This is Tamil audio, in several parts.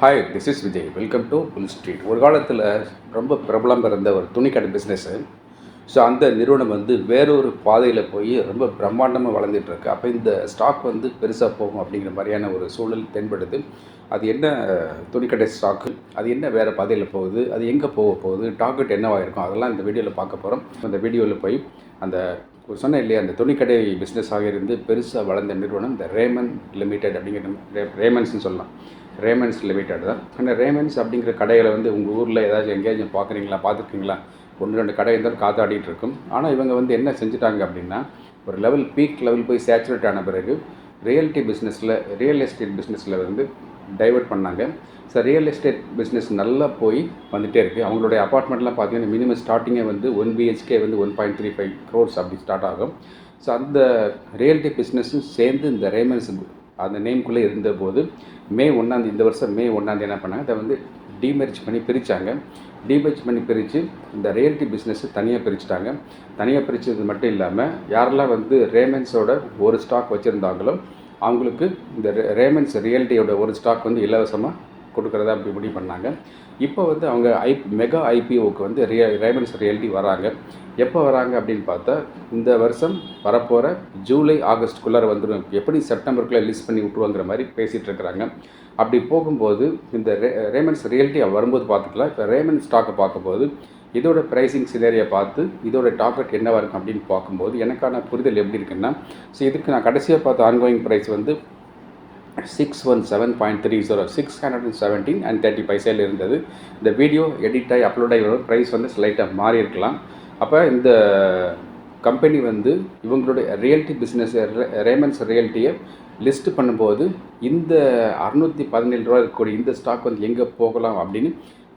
Hi this is Vijay welcome to pull street ஒரு காலத்தில் ரொம்ப பிரபலம் இருந்த ஒரு துணிக்கடை பிஸ்னஸ்ஸு ஸோ அந்த நிறுவனம் வந்து வேறொரு பாதையில் போய் ரொம்ப பிரம்மாண்டமாக வளர்ந்துட்டுருக்கு. அப்போ இந்த ஸ்டாக் வந்து பெருசாக போகும் அப்படிங்கிற மாதிரியான ஒரு சூழல் தென்படுது. அது என்ன துணிக்கடை ஸ்டாக்கு அது என்ன வேறு பாதையில் போகுது? அது எங்கே போக போகுது? டார்கெட் என்னவாக இருக்கும்? அதெல்லாம் இந்த வீடியோவில் பார்க்க போகிறோம் அந்த வீடியோவில் போய் அந்த ஒரு சொன்னேன் இல்லையா அந்த துணிக்கடை பிஸ்னஸாக இருந்து பெருசாக வளர்ந்த நிறுவனம் இந்த ரேமன் லிமிடெட் அப்படிங்கிற ரே- ரேமன்ஸ்னு சொல்லலாம். ரேமன்ஸ் லிமிட்டட் தான். ஆனால் ரேமன்ஸ் அப்படிங்கிற கடைகளை வந்து உங்கள் ஊரில் ஏதாச்சும் எங்கேயாச்சும் பார்க்குறீங்களா பார்த்துருக்கீங்களா? ஒன்று ரெண்டு கடை இருந்தாலும் காத்தாடிட்டு இருக்கும். ஆனால் இவங்க வந்து என்ன செஞ்சுட்டாங்க அப்படின்னா ஒரு லெவல் பீக் லெவல் போய் சேச்சுரேட் ஆன பிறகு ரியல்டி பிஸ்னஸில் ரியல் எஸ்டேட் பிஸ்னஸில் வந்து டைவர்ட் பண்ணாங்க. ஸோ ரியல் எஸ்டேட் பிஸ்னஸ் நல்லா போய் வந்துகிட்டே இருக்குது அவங்களுடைய அப்பார்ட்மெண்ட்லாம் பார்த்தீங்கன்னா மினிமம் ஸ்டார்டிங்கே வந்து ஒன் பிஹெச்கே வந்து one point three five crores அப்படி ஸ்டார்ட் ஆகும். ஸோ அந்த ரியல்டி பிஸ்னஸும் சேர்ந்து இந்த ரேமன்ஸ் அந்த நேம்குள்ளே இருந்தபோது மே ஒன்றாந்தி இந்த வருஷம் மே ஒன்றாந்தி என்ன பண்ணாங்க? அதை வந்து டிமெர்ஜ் பண்ணி பிரித்தாங்க டிமெர்ஜ் பண்ணி பிரித்து இந்த ரியல்டி பிஸ்னஸ்ஸை தனியாக பிரிச்சுட்டாங்க. தனியாக பிரித்தது மட்டும் இல்லாமல் யாரெல்லாம் வந்து ரேமன்ஸோட ஒரு ஸ்டாக் வச்சுருந்தாங்களோ அவங்களுக்கு இந்த ரே- ரேமன்ஸ் ரியல்ட்டியோட ஒரு ஸ்டாக் வந்து இலவசமாக கொடுக்குறதா அப்படி முடிவு பண்ணாங்க. இப்போ வந்து அவங்க ஐ மெகா ஐபிஓக்கு வந்து ரிய ரேமன்ஸ் ரியல்டி வராங்க. எப்போ வராங்க அப்படின்னு பார்த்தா இந்த வருஷம் வரப்போகிற ஜூலை ஆகஸ்ட்டுக்குள்ளார வந்துடும் எப்படி செப்டம்பருக்குள்ளே லிஸ்ட் பண்ணி விட்ருவாங்கிற மாதிரி பேசிகிட்டு இருக்கிறாங்க. அப்படி போகும்போது இந்த ரே ரேமன்ஸ் ரியல்ட்டி வரும்போது பார்த்துக்கலாம். இப்போ ரேமன் ஸ்டாக்கை பார்க்கும்போது இதோட ப்ரைஸிங் சிலேரியை பார்த்து இதோட டார்கெட் என்னவாக இருக்கும் அப்படின்னு பார்க்கும்போது எனக்கான புரிதல் எப்படி இருக்குன்னா ஸோ இதுக்கு நான் கடைசியாக பார்த்த ஆன்கோயிங் ப்ரைஸ் வந்து six one seven point three zero six hundred and seventeen and thirty பைசையில் இருந்தது. இந்த வீடியோ எடிட் ஆகி அப்லோட் ஆகி வரும். ப்ரைஸ் வந்து ஸ்லைட்டாக மாறி இருக்கலாம். அப்போ இந்த கம்பெனி வந்து இவங்களுடைய ரியல்ட்டி பிஸ்னஸ் ரேமன்ஸ் ரியல்ட்டியை லிஸ்ட் பண்ணும்போது இந்த அறுநூற்றி பதினேழு ரூபா இருக்கக்கூடிய இந்த ஸ்டாக் வந்து எங்கே போகலாம் அப்படின்னு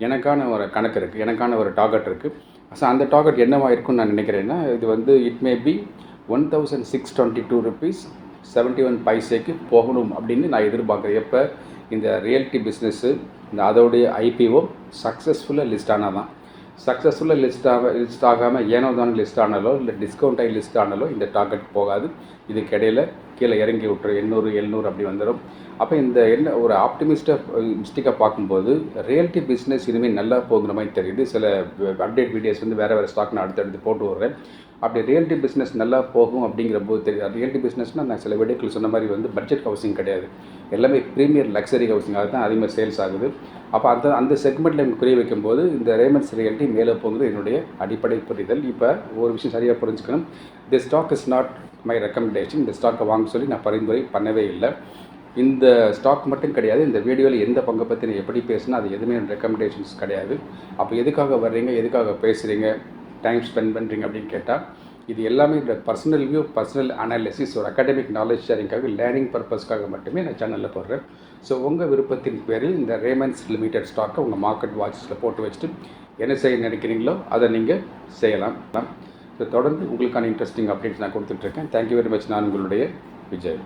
எனக்கான ஒரு கணக்கு இருக்குது எனக்கான ஒரு டார்கெட் இருக்குது ஸோ அந்த டார்கெட் என்னவா இருக்கும்னு நான் நினைக்கிறேன்னா இது வந்து it may be one thousand six twenty two rupees seventy one பைசேக்கு போகணும் அப்படின்னு நான் எதிர்பார்க்குறேன். எப்போ? இந்த ரியல்டி பிஸ்னஸ்ஸு இந்த அதோடைய ஐபிஓ சக்ஸஸ்ஃபுல்லாக லிஸ்ட் ஆனால் தான் சக்ஸஸ்ஃபுல்லாக லிஸ்ட் ஆக லிஸ்ட் ஆகாமல் ஏனோ தான் லிஸ்ட் ஆனாலோ இல்லை டிஸ்கவுண்ட் ஆகி லிஸ்ட் ஆனாலோ இந்த டார்கெட் போகாது. இதுக்கிடையில் கீழே இறங்கி விட்டுரு எண்ணூறு எழுநூறு அப்படி வந்துடும் அப்போ இந்த என்ன ஒரு ஆப்டிமிஸ்டாக மிஸ்டிக்காக பார்க்கும்போது ரியல்ட்டி பிஸ்னஸ் இனிமேல் நல்லா போகிற மாதிரி தெரியுது. சில அப்டேட் வீடியோஸ் வந்து வேறு வேறு ஸ்டாக் நான் அடுத்தடுத்து போட்டு விட்றேன். அப்படி ரியல்ட்டி பிஸ்னஸ் நல்லா போகும் அப்படிங்கிற போது தெரியும் ரியல்ட்டி பிஸ்னஸ்னால் நான் சில வீடியோக்கள் சொன்ன மாதிரி வந்து பட்ஜெட் ஹவுசிங் கிடையாது. எல்லாமே ப்ரீமியர் லக்ஸரி ஹவுசிங் அதுதான் அதிகமாக சேல்ஸ் ஆகுது. அப்போ அந்த அந்த செக்மெண்ட்டில் குறி புரிய வைக்கும்போது இந்த ரேமன்ஸ் ரியல்ட்டி மேலே போகுது. என்னுடைய அடிப்படை புரிதல். இப்போ ஒரு விஷயம் சரியாக புரிஞ்சுக்கணும். The stock is not my recommendation இந்த ஸ்டாக்கை வாங்க சொல்லி நான் பரிந்துரை பண்ணவே இல்லை. இந்த ஸ்டாக் மட்டும் கிடையாது இந்த வீடியோவில் எந்த பங்கை பற்றி நான் எப்படி பேசினா அது எதுவுமே ரெக்கமெண்டேஷன்ஸ் கிடையாது. அப்போ எதுக்காக வர்றீங்க எதுக்காக பேசுகிறீங்க டைம் ஸ்பெண்ட் பண்ணுறீங்க அப்படின்னு கேட்டால் இது எல்லாமே இந்த பர்சனல் வியூ பர்சனல் அனாலிசிஸ் ஒரு அகாடமிக் நாலேஜ் ஷேரிங்காக லேர்னிங் பர்பஸ்க்காக மட்டுமே நான் சேனலில் போடுறேன். ஸோ உங்கள் விருப்பத்தின் பேரில் இந்த ரேமன்ஸ் லிமிடெட் ஸ்டாக்கை உங்கள் மார்க்கெட் வாட்சஸில் போட்டு வச்சுட்டு என்ன செய்ய நினைக்கிறீங்களோ அதை நீங்கள் செய்யலாம். தொடர்ந்து உங்களுக்கான இன்ட்ரெஸ்டிங் அப்டேட்ஸ் நான் கொடுத்துட்ருக்கேன் தேங்க்யூ வெரி மச் நான் உங்களுடைய விஜய்.